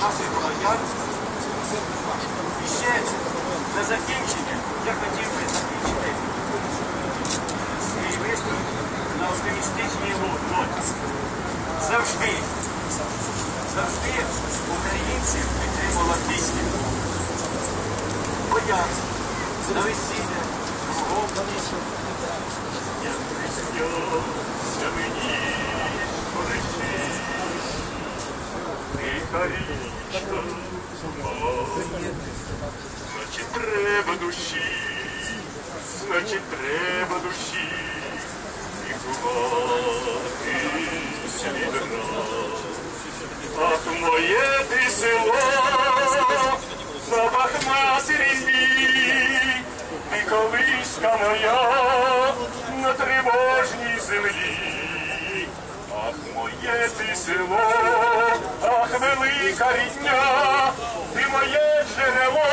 наших громадян. І ще на закінчення я хотів би закінчити свій виступ на оптимістичній ноті. Завжди, завжди українців підтримувала пісня. Бояться на весілля, кругом Річка, значить треба душі, значить треба душі, і ховати від Ах, моє ти село, запах матері мій, ти колиска моя на тривожній землі. Ах, моє ти село, рідня, ти моє джерело,